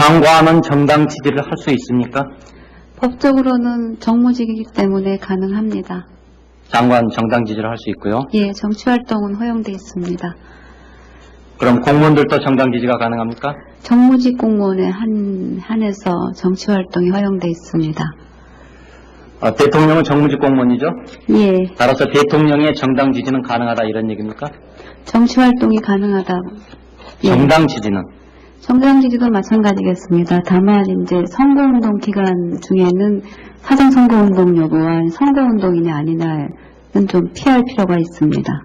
장관은 정당 지지를 할 수 있습니까? 법적으로는 정무직이기 때문에 가능합니다. 장관 정당 지지를 할 수 있고요. 예, 정치활동은 허용돼 있습니다. 그럼 공무원들도 정당 지지가 가능합니까? 정무직 공무원에 한, 한해서 정치활동이 허용돼 있습니다. 어, 대통령은 정무직 공무원이죠. 예, 따라서 대통령의 정당 지지는 가능하다 이런 얘기입니까? 정치활동이 가능하다. 예. 정당 지지는 지지도 마찬가지겠습니다. 다만 이제 선거운동 기간 중에는 사전 선거운동 여부와 선거운동이냐 아니냐는 좀 피할 필요가 있습니다.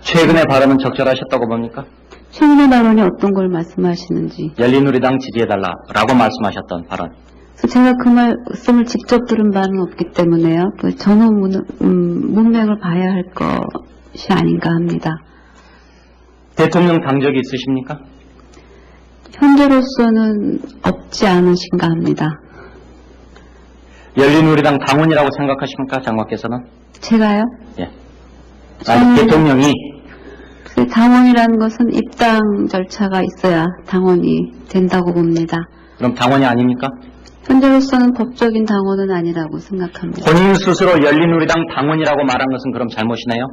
최근의 발언은 적절하셨다고 봅니까? 최근의 발언이 어떤 걸 말씀하시는지 열린우리당 지지해달라라고 말씀하셨던 발언. 그래서 제가 그 말씀을 직접 들은 바는 없기 때문에요. 그 전후 문, 음, 문맥을 봐야 할 것이 아닌가 합니다. 대통령 당적이 있으십니까? 현재로서는 없지 않으신가 합니다. 열린우리당 당원이라고 생각하십니까? 장관께서는? 제가요? 예. 아니, 저는- 대통령이 그 당원이라는 것은 입당 절차가 있어야 당원이 된다고 봅니다. 그럼 당원이 아닙니까? 현재로서는 법적인 당원은 아니라고 생각합니다. 본인 스스로 열린우리당 당원이라고 말한 것은 그럼 잘못이네요?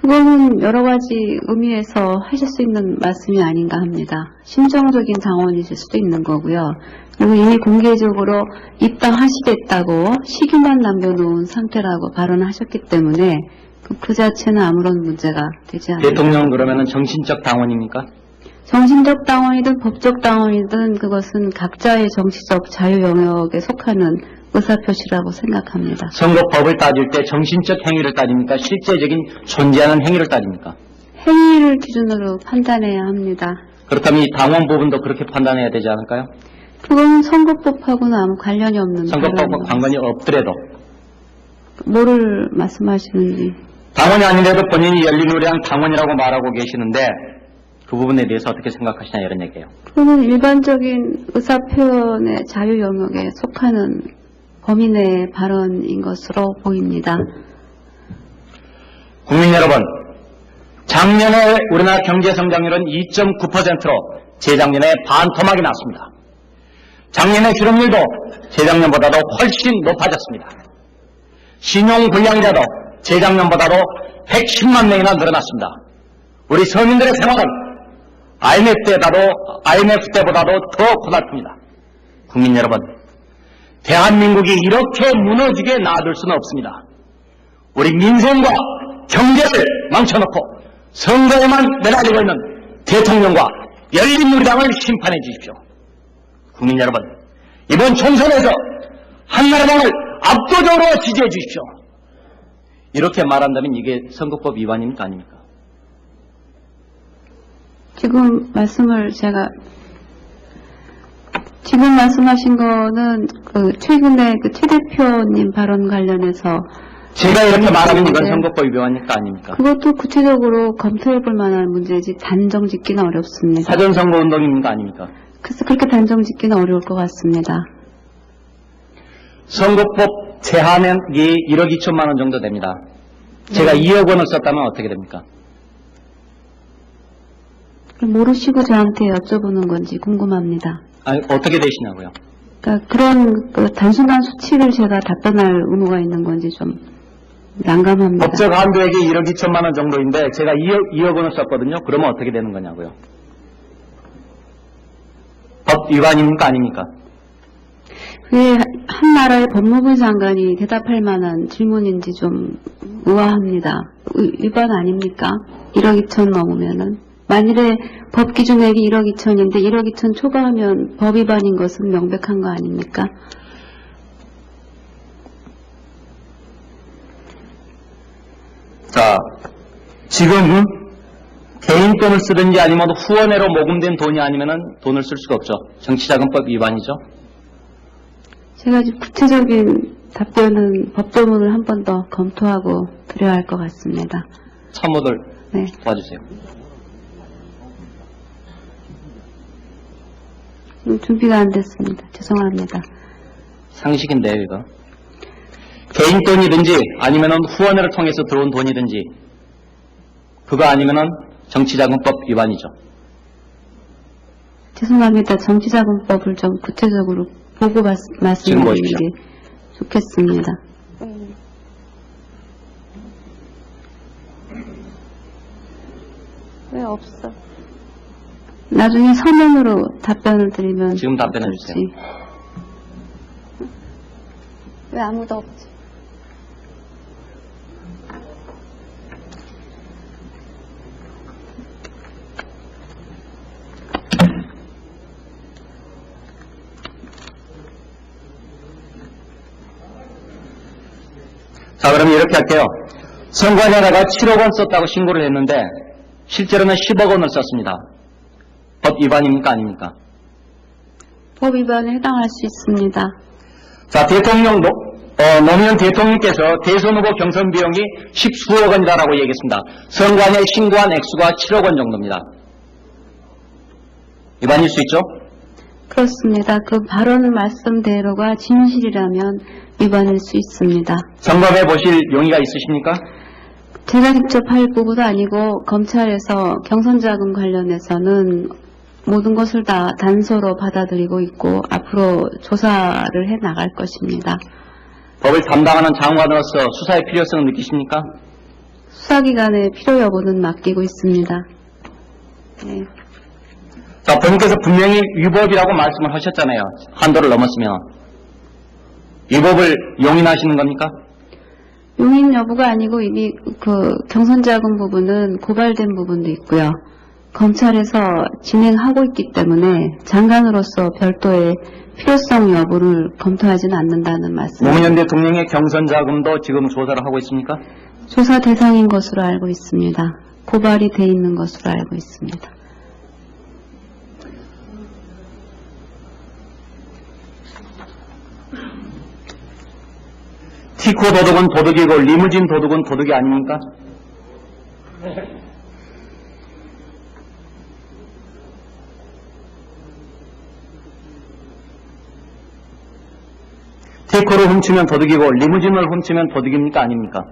그거는 여러 가지 의미에서 하실 수 있는 말씀이 아닌가 합니다. 심정적인 당원이실 수도 있는 거고요. 그리고 이미 공개적으로 입당하시겠다고 시기만 남겨놓은 상태라고 발언하셨기 때문에 그, 그 자체는 아무런 문제가 되지 않습니다. 대통령은 그러면은 정신적 당원입니까? 정신적 당원이든 법적 당원이든 그것은 각자의 정치적 자유 영역에 속하는 의사표시라고 생각합니다. 선거법을 따질 때 정신적 행위를 따집니까? 실제적인 존재하는 행위를 따집니까? 행위를 기준으로 판단해야 합니다. 그렇다면 이 당원 부분도 그렇게 판단해야 되지 않을까요? 그건 선거법하고는 아무 관련이 없는 선거법과. 관관이 없더라도 뭐를 말씀하시는지 당원이 아니래도 본인이 열린우리당 당원이라고 말하고 계시는데 그 부분에 대해서 어떻게 생각하시냐 이런 얘기예요. 그거는 일반적인 의사표현의 자유 영역에 속하는 범위 내의 발언인 것으로 보입니다. 국민 여러분, 작년에 우리나라 경제 성장률은 2.9%로 재작년에 반토막이 났습니다. 작년의 실업률도 재작년보다도 훨씬 높아졌습니다. 신용불량이라도 재작년보다도 110만 명이나 늘어났습니다. 우리 서민들의 생활은 IMF 때보다도, IMF 때보다도 더 고달픕니다. 국민 여러분, 대한민국이 이렇게 무너지게 놔둘 수는 없습니다. 우리 민생과 경제를 망쳐놓고 선거에만 매달리고 있는 대통령과 열린우리당을 심판해 주십시오. 국민 여러분, 이번 총선에서 한나라당을 압도적으로 지지해 주십시오. 이렇게 말한다면 이게 선거법 위반입니까 아닙니까? 지금 말씀을 제가 지금 말씀하신 거는 그 최근에 그 최 대표님 발언 관련해서 제가 이렇게 이건 네. 선거법 위반입니까 아닙니까? 그것도 구체적으로 검토해 볼 만한 문제지 단정 짓기는 어렵습니다. 사전 선거 운동입니까 아닙니까? 그래서 그렇게 단정 짓기는 어려울 것 같습니다. 선거법 제한액이 1억 2천만 원 정도 됩니다. 제가 네. 2억 원을 썼다면 어떻게 됩니까? 그럼 모르시고 저한테 여쭤보는 건지 궁금합니다. 아니, 어떻게 되시냐고요? 그러니까 그런 그 단순한 수치를 제가 답변할 의무가 있는 건지 좀 난감합니다. 법적 한도액이 1억 2천만 원 정도인데 제가 2억, 2억 원을 썼거든요. 그러면 어떻게 되는 거냐고요? 법 위반입니까 아닙니까? 그게 한 나라의 법무부 장관이 대답할 만한 질문인지 좀 의아합니다. 의- 위반 아닙니까? 1억 2천 넘으면은. 만일에 법 기준액이 1억 2천인데 1억 2천 초과하면 법 위반인 것은 명백한 거 아닙니까? 자, 지금 개인 돈을 쓰든지 아니면 후원회로 모금된 돈이 아니면은 돈을 쓸 수가 없죠. 정치자금법 위반이죠. 제가 지금 구체적인 답변은 법조문을 한 번 더 검토하고 드려야 할 것 같습니다. 참모들 네. 도와주세요. 지금 준비가 안 됐습니다. 죄송합니다. 상식인데요, 이거. 개인 돈이든지 아니면은 후원회를 통해서 들어온 돈이든지 그거 아니면은 정치자금법 위반이죠. 죄송합니다. 정치자금법을 좀 구체적으로 보고 말- 지금 말씀드리는. 게 좋겠습니다. 왜 없어? 나중에 서면으로 답변을 드리면 지금 답변해 주세요. 왜 아무도 없지? 자, 그러면 이렇게 할게요. 선관위에다가 7억 원 썼다고 신고를 했는데 실제로는 10억 원을 썼습니다. 법 위반입니까 아닙니까? 법 위반에 해당할 수 있습니다. 자, 대통령, 노, 어, 노무현 대통령께서 대선 후보 경선 비용이 10수억 원이다라고 얘기했습니다. 선관위에 신고한 액수가 7억 원 정도입니다. 위반일 수 있죠? 그렇습니다. 그 발언 말씀대로가 진실이라면 위반일 수 있습니다. 점검해 보실 용의가 있으십니까? 제가 직접 할 부분도 아니고 검찰에서 경선 자금 관련해서는 모든 것을 다 단서로 받아들이고 있고 앞으로 조사를 해 나갈 것입니다. 법을 담당하는 장관으로서 수사의 필요성을 느끼십니까? 수사기관의 필요 여부는 맡기고 있습니다. 네. 자, 본인께서 분명히 위법이라고 말씀을 하셨잖아요. 한도를 넘었으면. 위법을 용인하시는 겁니까? 용인 여부가 아니고 이미 그 경선자금 부분은 고발된 부분도 있고요. 검찰에서 진행하고 있기 때문에 장관으로서 별도의 필요성 여부를 검토하지는 않는다는 말씀. 노무현 대통령의 경선 자금도 지금 조사를 하고 있습니까? 조사 대상인 것으로 알고 있습니다. 고발이 돼 있는 것으로 알고 있습니다. 티코 도둑은 도둑이고 리무진 도둑은 도둑이 아닙니까? 티코를 훔치면 도둑이고 리무진을 훔치면 도둑입니까 아닙니까?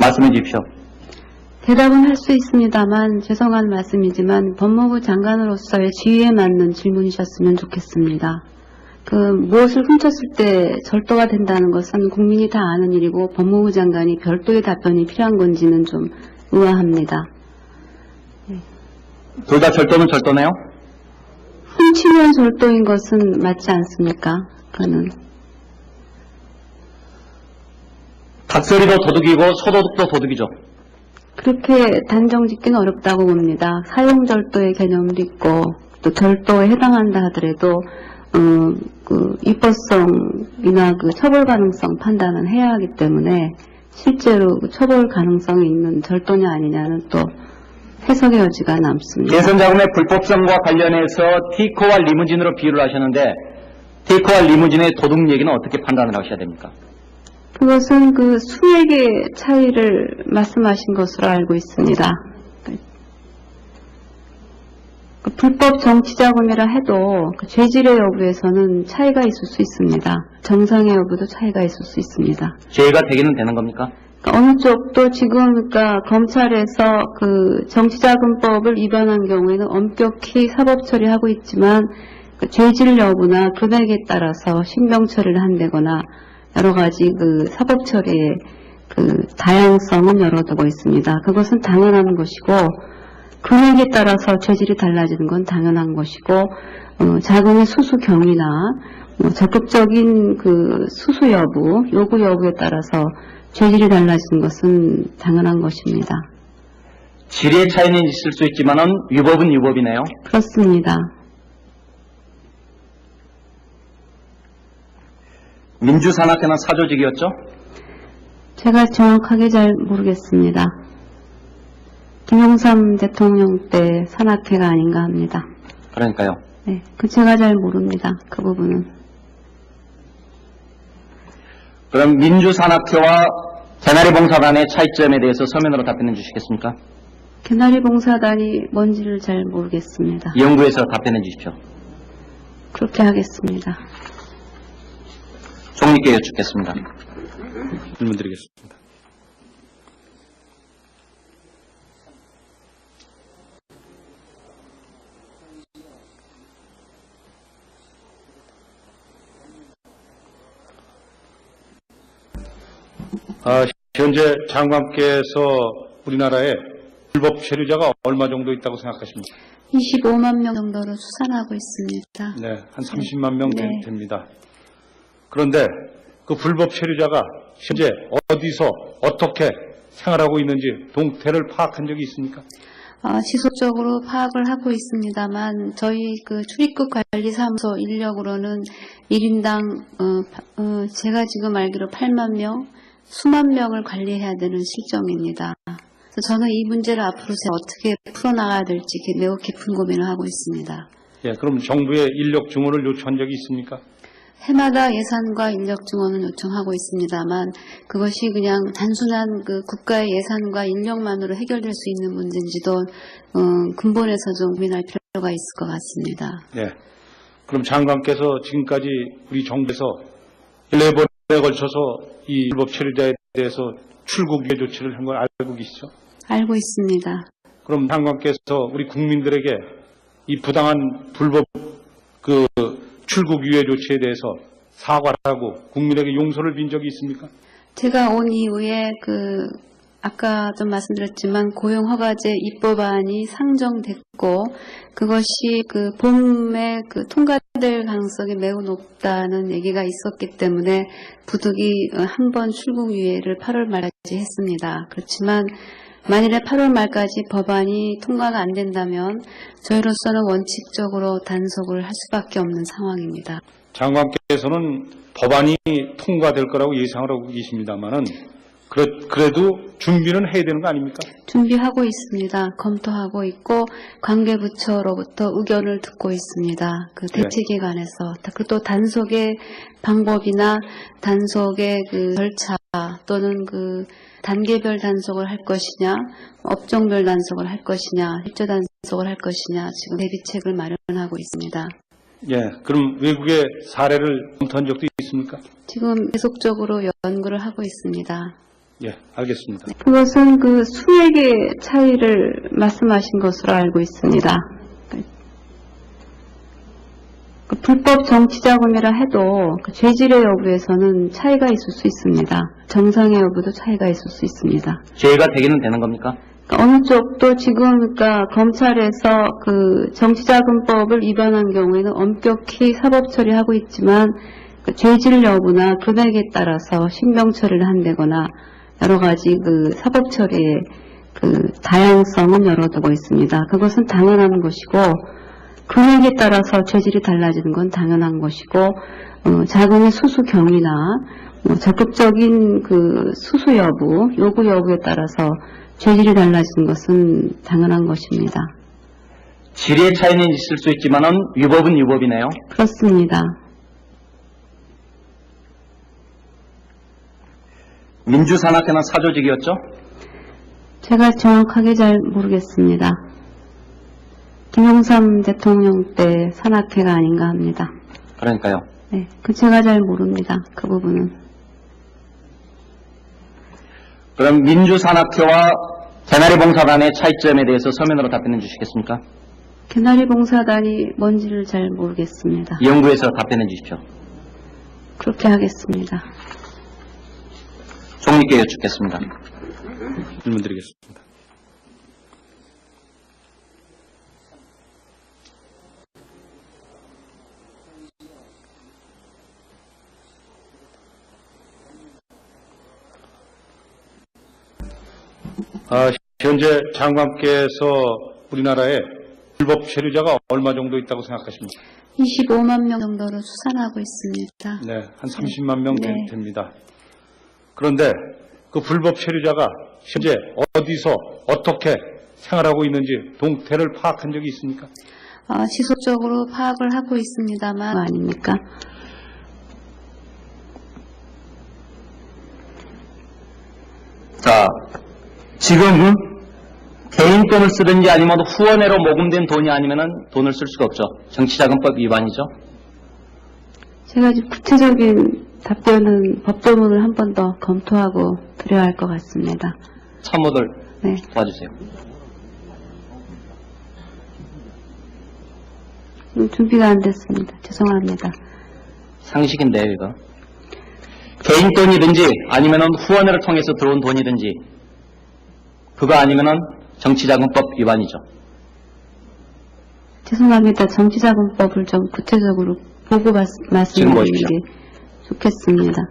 말씀해 주십시오. 대답은 할 수 있습니다만 죄송한 말씀이지만 법무부 장관으로서의 지위에 맞는 질문이셨으면 좋겠습니다. 그 무엇을 훔쳤을 때 절도가 된다는 것은 국민이 다 아는 일이고 법무부 장관이 별도의 답변이 필요한 건지는 좀 의아합니다. 둘 다 절도는 절도네요? 훔치면 절도인 것은 맞지 않습니까? 그는 닭소리도 도둑이고 소도둑도 도둑이죠. 그렇게 단정 짓기는 어렵다고 봅니다. 사용 절도의 개념도 있고 또 절도에 해당한다 하더라도 어, 그 입법성이나 그 처벌 가능성 판단은 해야 하기 때문에 실제로 그 처벌 가능성이 있는 절도냐 아니냐는 또 해석의 여지가 남습니다. 대선 자금의 불법성과 관련해서 티코와 리무진으로 비유를 하셨는데 티코와 리무진의 도둑 얘기는 어떻게 판단을 하셔야 됩니까? 그것은 그 수액의 차이를 말씀하신 것으로 알고 있습니다. 그 불법 정치자금이라 해도 그 죄질의 여부에서는 차이가 있을 수 있습니다. 정상의 여부도 차이가 있을 수 있습니다. 죄가 되기는 되는 겁니까? 그러니까 어느 쪽도 지금 그러니까 검찰에서 그 정치자금법을 위반한 경우에는 엄격히 사법 처리하고 있지만 그 죄질 여부나 금액에 따라서 신병 처리를 한다거나 여러 가지 그 사법 처리의 그 다양성은 열어두고 있습니다. 그것은 당연한 것이고 금액에 따라서 죄질이 달라지는 건 당연한 것이고 어, 자금의 수수 경위나 뭐 적극적인 그 수수 여부, 요구 여부에 따라서 죄질이 달라지는 것은 당연한 것입니다. 질의 차이는 있을 수 있지만은 위법은 위법이네요. 그렇습니다. 민주산악회는 사조직이었죠? 제가 정확하게 잘 모르겠습니다. 김영삼 대통령 때 산악회가 아닌가 합니다. 그러니까요. 네, 그 제가 잘 모릅니다. 그 부분은. 그럼 민주산악회와 개나리 봉사단의 차이점에 대해서 서면으로 답변해 주시겠습니까? 개나리 봉사단이 뭔지를 잘 모르겠습니다. 연구해서 답변해 주십시오. 그렇게 하겠습니다. 총리께 여쭙겠습니다. 질문 드리겠습니다. 아, 현재 장관께서 우리나라에 불법 체류자가 얼마 정도 있다고 생각하십니까? 25만 명 정도로 추산하고 있습니다. 네, 한 30만 명 네. 됩니다. 그런데 그 불법 체류자가 현재 어디서 어떻게 생활하고 있는지 동태를 파악한 적이 있습니까? 어, 지속적으로 파악을 하고 있습니다만 저희 그 출입국 관리사무소 인력으로는 1인당 어, 파- 어, 제가 지금 알기로 8만 명, 수만 명을 관리해야 되는 실정입니다. 저는 이 문제를 앞으로 어떻게 풀어나가야 될지 기- 매우 깊은 고민을 하고 있습니다. 예, 그럼 정부에 인력 증원을 요청한 적이 있습니까? 해마다 예산과 인력 증원을 요청하고 있습니다만 그것이 그냥 단순한 그 국가의 예산과 인력만으로 해결될 수 있는 문제인지도 어, 근본에서 좀 고민할 필요가 있을 것 같습니다. 예. 그럼 장관께서 지금까지 우리 정부에서 11번 에 걸쳐서 이 불법 체류자에 대해서 출국 유예 조치를 한 걸 알고 계시죠? 알고 있습니다. 그럼 장관께서 우리 국민들에게 이 부당한 불법 그 출국 유예 조치에 대해서 사과를 하고 국민에게 용서를 빈 적이 있습니까? 제가 온 이후에 그 아까 좀 말씀드렸지만 고용 허가제 입법안이 상정됐고 그것이 그 봄에 그 통과될 가능성이 매우 높다는 얘기가 있었기 때문에 부득이 한 번 출국 유예를 8월 말까지 했습니다. 그렇지만 만일에 8월 말까지 법안이 통과가 안 된다면 저희로서는 원칙적으로 단속을 할 수밖에 없는 상황입니다. 장관께서는 법안이 통과될 거라고 예상을 하고 계십니다만은 그래, 도 준비는 해야 되는 거 아닙니까? 준비하고 있습니다. 검토하고 있고 관계부처로부터 의견을 듣고 있습니다. 그 네. 대책에 관해서 그 또 단속의 방법이나 단속의 그 절차 또는 그 단계별 단속을 할 것이냐, 업종별 단속을 할 것이냐, 일조 단속을 할 것이냐 지금 대비책을 마련하고 있습니다. 예, 그럼 외국의 사례를 검토한 적도 있습니까? 지금 계속적으로 연구를 하고 있습니다. 예, 알겠습니다. 그것은 그 수액의 차이를 말씀하신 것으로 알고 있습니다. 그 불법 정치자금이라 해도 그 죄질의 여부에서는 차이가 있을 수 있습니다. 정상의 여부도 차이가 있을 수 있습니다. 죄가 되기는 되는 겁니까? 그러니까 어느 쪽도 지금 그러니까 검찰에서 그 정치자금법을 위반한 경우에는 엄격히 사법 처리하고 있지만 그 죄질 여부나 금액에 따라서 신병 처리를 한다거나 여러 가지 그 사법 처리의 그 다양성은 열어두고 있습니다. 그것은 당연한 것이고 금액에 따라서 죄질이 달라지는 건 당연한 것이고 어, 자금의 수수 경위나 뭐 적극적인 그 수수 여부, 요구 여부에 따라서 죄질이 달라지는 것은 당연한 것입니다. 질의 차이는 있을 수 있지만 은 위법은 위법이네요. 그렇습니다. 민주산악회는 사조직이었죠? 제가 정확하게 잘 모르겠습니다. 김영삼 대통령 때 산악회가 아닌가 합니다. 그러니까요. 네, 그 제가 잘 모릅니다. 그 부분은. 그럼 민주산악회와 개나리 봉사단의 차이점에 대해서 서면으로 답변해 주시겠습니까? 개나리 봉사단이 뭔지를 잘 모르겠습니다. 연구해서 답변해 주십시오. 그렇게 하겠습니다. 총리께 여쭙겠습니다. 질문 드리겠습니다. 아, 현재 장관께서 우리나라에 불법 체류자가 얼마 정도 있다고 생각하십니까? 25만 명 정도로 추산하고 있습니다. 네, 한 30만 명 되- 네. 됩니다. 그런데 그 불법 체류자가 현재 어디서 어떻게 생활하고 있는지 동태를 파악한 적이 있습니까? 어, 지속적으로 파악을 하고 있습니다만 아닙니까? 자, 지금 개인 용돈을 쓰든지 아니면 후원회로 모금된 돈이 아니면은 돈을 쓸 수가 없죠. 정치자금법 위반이죠. 제가 이제 구체적인 답변은 법조문을 한 번 더 검토하고 드려야 할 것 같습니다. 참모들 네. 도와주세요. 음, 준비가 안 됐습니다. 죄송합니다. 상식인데요, 이거. 개인 돈이든지 아니면은 후원회를 통해서 들어온 돈이든지 그거 아니면은 정치자금법 위반이죠. 죄송합니다. 정치자금법을 좀 구체적으로 보고 말- 말씀드리는. 게 좋겠습니다.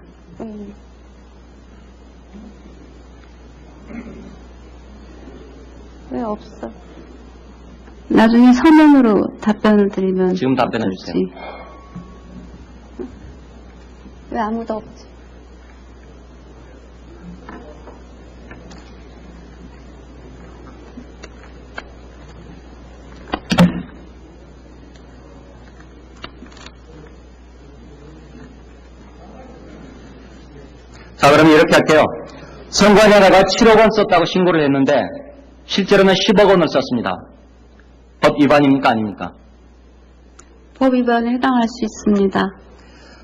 왜 없어? 나중에 서면으로 답변을 드리면 지금 답변해 주세요. 왜 아무도 없지? 자, 그러면 이렇게 할게요. 선관위에다가 7억 원 썼다고 신고를 했는데 실제로는 10억 원을 썼습니다. 법 위반입니까 아닙니까? 법 위반에 해당할 수 있습니다.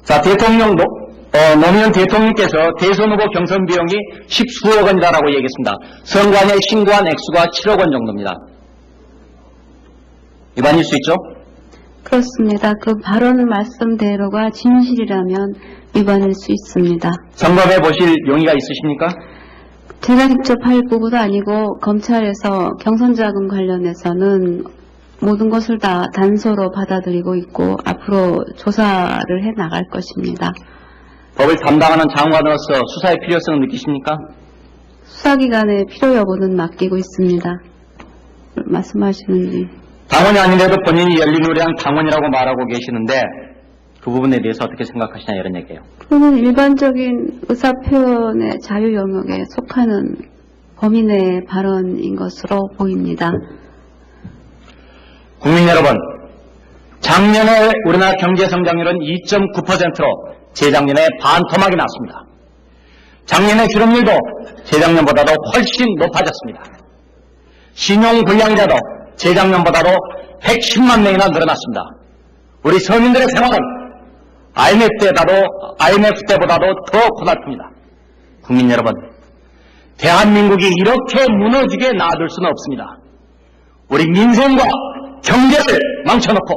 자, 대통령, 노, 어, 노무현 대통령께서 대선 후보 경선 비용이 십수억 원이다라고 얘기했습니다. 선관위에 신고한 액수가 7억 원 정도입니다. 위반일 수 있죠? 그렇습니다. 그 발언 말씀대로가 진실이라면 위반일 수 있습니다. 점검해 보실 용의가 있으십니까? 제가 직접 할 부분도 아니고 검찰에서 경선자금 관련해서는 모든 것을 다 단서로 받아들이고 있고 앞으로 조사를 해 나갈 것입니다. 법을 담당하는 장관으로서 수사의 필요성을 느끼십니까? 수사기관의 필요 여부는 맡기고 있습니다. 말씀하시는지. 당원이 아닌데도 본인이 열린우리당 당원이라고 말하고 계시는데 그 부분에 대해서 어떻게 생각하시냐 이런 얘기예요. 그거는 일반적인 의사표현의 자유 영역에 속하는 범위 내의 발언인 것으로 보입니다. 국민 여러분, 작년에 우리나라 경제 성장률은 2.9%로 재작년에 반토막이 났습니다. 작년의 실업률도 재작년보다도 훨씬 높아졌습니다. 신용 불량자도 재작년보다도 110만 명이나 늘어났습니다. 우리 서민들의 생활은 IMF 때보다도, IMF 때보다도 더 고달픕니다. 국민 여러분, 대한민국이 이렇게 무너지게 놔둘 수는 없습니다. 우리 민생과 경제를 망쳐놓고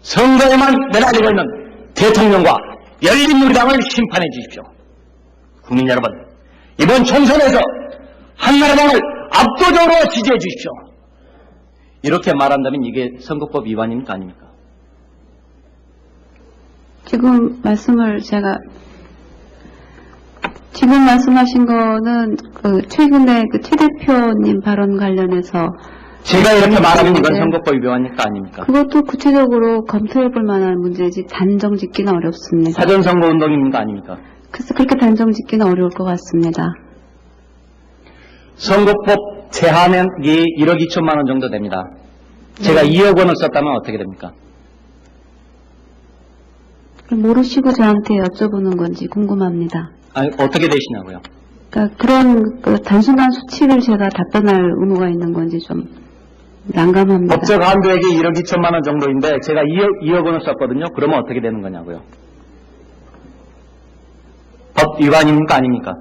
선거에만 매달리고 있는 대통령과 열린우리당을 심판해 주십시오. 국민 여러분, 이번 총선에서 한나라당을 압도적으로 지지해 주십시오. 이렇게 말한다면 이게 선거법 위반입니까 아닙니까? 지금 말씀을 제가 지금 말씀하신 거는 그 최근에 그 최 대표님 발언 관련해서 제가 이렇게 말하면 이건 네. 선거법 위반입니까 아닙니까? 그것도 구체적으로 검토해 볼 만한 문제지 단정 짓기는 어렵습니다. 사전 선거 운동입니까 아닙니까? 그래서 그렇게 단정 짓기는 어려울 것 같습니다. 선거법 제한액이 1억 2천만 원 정도 됩니다. 제가 2억 원을 썼다면 어떻게 됩니까? 모르시고 저한테 여쭤보는 건지 궁금합니다. 아니, 어떻게 되시냐고요? 그러니까 그런 그 단순한 수치를 제가 답변할 의무가 있는 건지 좀 난감합니다. 법적 한도액이 1억 2천만 원 정도인데 제가 2억, 2억 원을 썼거든요. 그러면 어떻게 되는 거냐고요? 법 위반입니까 아닙니까?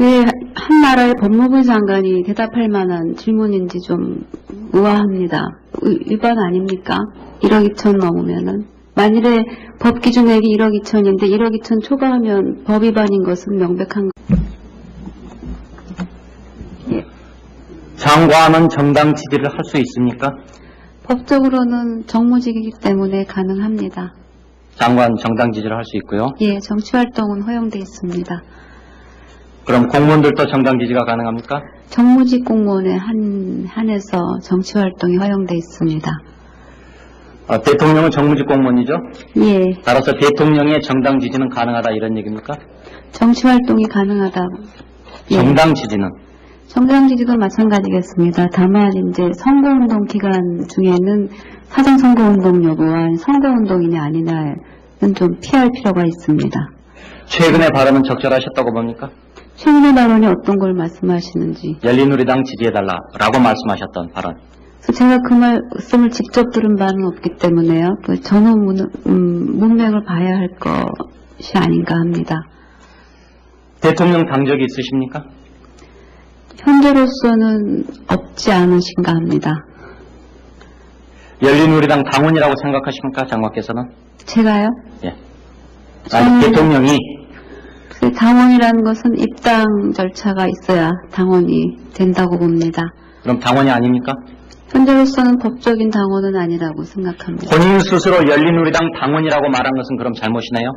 그게 한 나라의 법무부 장관이 대답할 만한 질문인지 좀 의아합니다. 의- 위반 아닙니까? 1억 2천 넘으면은. 만일에 법 기준액이 1억 2천인데 1억 2천 초과하면 법 위반인 것은 명백한 거. 예, 장관은 정당 지지를 할 수 있습니까? 법적으로는 정무직이기 때문에 가능합니다. 장관 정당 지지를 할 수 있고요. 예, 정치활동은 허용돼 있습니다. 그럼 공무원들도 정당 지지가 가능합니까? 정무직 공무원에 한, 한해서 정치활동이 허용돼 있습니다. 어, 대통령은 정무직 공무원이죠. 예, 따라서 대통령의 정당 지지는 가능하다 이런 얘기입니까? 정치활동이 가능하다. 예. 정당 지지는 정당 지지도 마찬가지겠습니다. 다만 이제 선거운동 기간 중에는 사전 선거운동 여부와 선거운동이냐 아니냐는 좀 피할 필요가 있습니다. 최근의 발언은 적절하셨다고 봅니까? 최근의 발언이 어떤 걸 말씀하시는지. 열린우리당 지지해달라라고 말씀하셨던 발언. 그래서 제가 그 말씀을 직접 들은 바는 없기 때문에요. 그 전후 문, 음, 문맥을 봐야 할 것이 아닌가 합니다. 대통령 당적이 있으십니까? 현재로서는 없지 않으신가 합니다. 열린우리당 당원이라고 생각하십니까? 장관께서는? 제가요? 예. 아니, 저는- 대통령이 그 당원이라는 것은 입당 절차가 있어야 당원이 된다고 봅니다. 그럼 당원이 아닙니까? 현재로서는 법적인 당원은 아니라고 생각합니다. 본인 스스로 열린우리당 당원이라고 말한 것은 그럼 잘못이네요?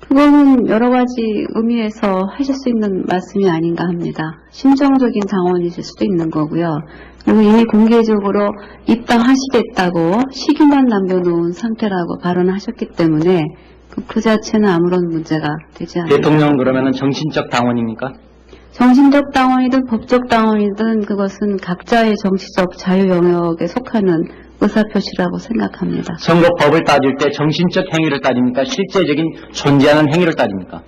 그거는 여러 가지 의미에서 하실 수 있는 말씀이 아닌가 합니다. 심정적인 당원이실 수도 있는 거고요. 그리고 이미 공개적으로 입당하시겠다고 시기만 남겨놓은 상태라고 발언하셨기 때문에 그, 그 자체는 아무런 문제가 되지 않아요. 대통령 그러면은 정신적 당원입니까? 정신적 당원이든 법적 당원이든 그것은 각자의 정치적 자유 영역에 속하는 의사표시라고 생각합니다. 선거법을 따질 때 정신적 행위를 따집니까? 실제적인 존재하는 행위를 따집니까?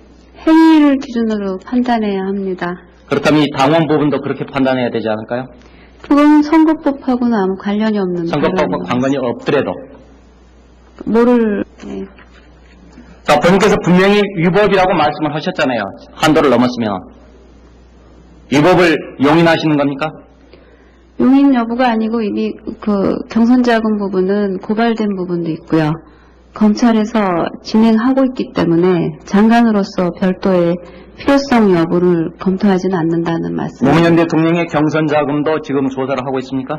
행위를 기준으로 판단해야 합니다. 그렇다면 이 당원 부분도 그렇게 판단해야 되지 않을까요? 그거는 선거법하고는 아무 관련이 없는 선거법과 관관이 없더라도. 것 자, 본인께서 분명히 위법이라고 말씀을 하셨잖아요. 한도를 넘었으면. 위법을 용인하시는 겁니까? 용인 여부가 아니고 이미 그 경선자금 부분은 고발된 부분도 있고요. 검찰에서 진행하고 있기 때문에 장관으로서 별도의 필요성 여부를 검토하지는 않는다는 말씀. 노무현 대통령의 경선 자금도 지금 조사를 하고 있습니까?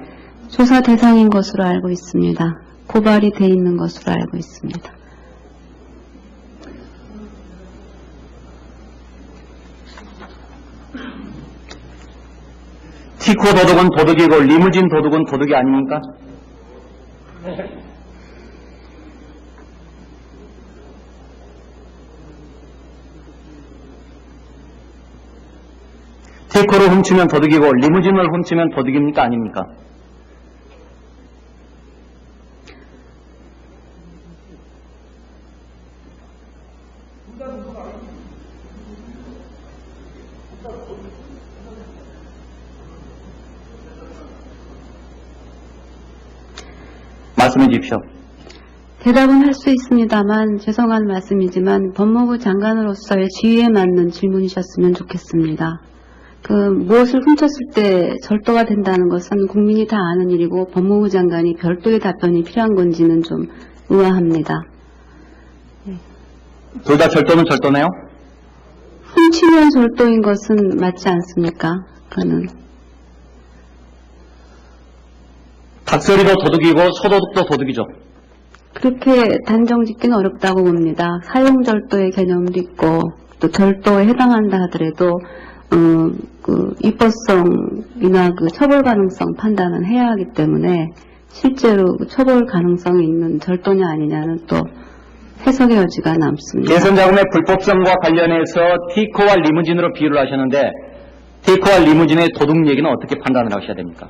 조사 대상인 것으로 알고 있습니다. 고발이 돼 있는 것으로 알고 있습니다. 티코 도둑은 도둑이고 리무진 도둑은 도둑이 아닙니까? 티코를 훔치면 도둑이고 리무진을 훔치면 도둑입니까 아닙니까? 말씀해 주십시오. 대답은 할 수 있습니다만 죄송한 말씀이지만 법무부 장관으로서의 지위에 맞는 질문이셨으면 좋겠습니다. 그 무엇을 훔쳤을 때 절도가 된다는 것은 국민이 다 아는 일이고 법무부 장관이 별도의 답변이 필요한 건지는 좀 의아합니다. 둘 다 절도는 절도네요? 훔치면 절도인 것은 맞지 않습니까? 그는 닭소리도 도둑이고 소도둑도 도둑이죠. 그렇게 단정 짓기는 어렵다고 봅니다. 사용 절도의 개념도 있고 또 절도에 해당한다 하더라도 어, 그 입법성이나 그 처벌 가능성 판단은 해야 하기 때문에 실제로 그 처벌 가능성이 있는 절도냐 아니냐는 또 해석의 여지가 남습니다. 대선 자금의 불법성과 관련해서 티코와 리무진으로 비유를 하셨는데 티코와 리무진의 도둑 얘기는 어떻게 판단을 하셔야 됩니까?